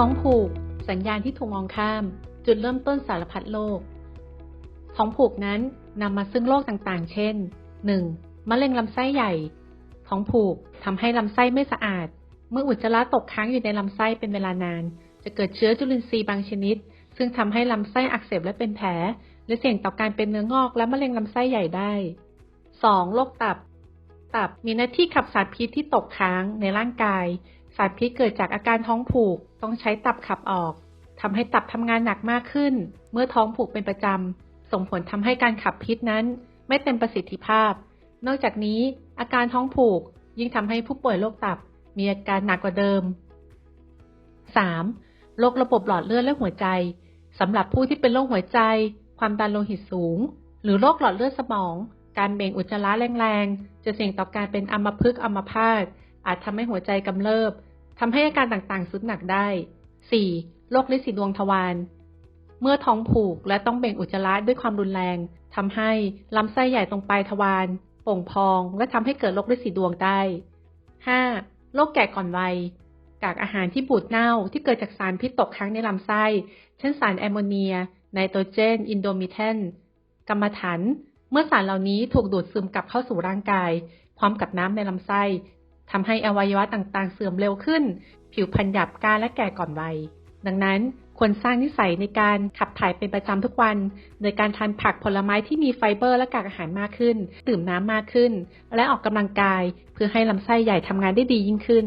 ท้องผูก สัญญาณที่ถูกมองข้าม จุดเริ่มต้นสารพัดโรคท้องผูกนั้นนำมาซึ่งโรคต่างๆ เช่น 1. มะเร็งลำไส้ใหญ่ ท้องผูกทำให้ลำไส้ไม่สะอาด เมื่ออุจจาระตกค้างอยู่ในลำไส้เป็นเวลานาน จะเกิดเชื้อจุลินทรีย์บางชนิด ซึ่งทำให้ลำไส้อักเสบและเป็นแผล และเสี่ยงต่อการเป็นเนื้องอกและมะเร็งลำไส้ใหญ่ได้ 2. โรคตับ ตับมีหน้าที่ขับสารพิษที่ตกค้างในร่างกาย สารพิษเกิดจากอาการท้องผูก ต้องใช้ตับขับออกทำให้ตับทำงานหนักมากขึ้น เมื่อท้องผูกเป็นประจำส่งผลทำให้การขับพิษนั้น ไม่เต็มประสิทธิภาพ นอกจากนี้ อาการท้องผูกยิ่งทำให้ผู้ป่วยโรคตับมีอาการหนักกว่าเดิม 3. โรคระบบหลอดเลือดและหัวใจสำหรับผู้ที่เป็นโรคหัวใจ ความดันโลหิตสูง หรือโรคหลอดเลือดสมอง การเบ่งอุจจาระแรงๆ จะเสี่ยงต่อการเป็นอัมพฤกษ์อัมพาต อาจทำให้หัวใจกำเริบทำให้อาการต่างๆ สุดหนักได้ 4. โรคลิสีดวงทวาร เมื่อท้องผูกและต้องเบ่งอุจจาระด้วยความรุนแรงทำให้ลำไส้ใหญ่ตรงปลายทวารโป่งพอง และทำให้เกิดโรคลิสีดวงได้ 5. โรคแก่ก่อนวัย กากอาหารที่บูดเน่าที่เกิดจากสารพิษตกค้างในลำไส้ เช่นสารแอมโมเนีย ไนโตรเจน อินโดมิเทน กรรมฐานเมื่อสารเหล่านี้ถูกดูดซึมกลับเข้าสู่ร่างกาย พร้อมกับน้ำในลำไส้ ทำให้อวัยวะต่างๆ เสื่อมเร็วขึ้น ผิวพรรณหยาบกร้านและแก่ก่อนวัย ดังนั้นควรสร้างนิสัยในการขับถ่ายเป็นประจำทุกวัน โดยการทานผักผลไม้ที่มีไฟเบอร์และกากอาหารมากขึ้น ดื่มน้ำมากขึ้น และออกกำลังกาย เพื่อให้ลำไส้ใหญ่ทำงานได้ดียิ่งขึ้น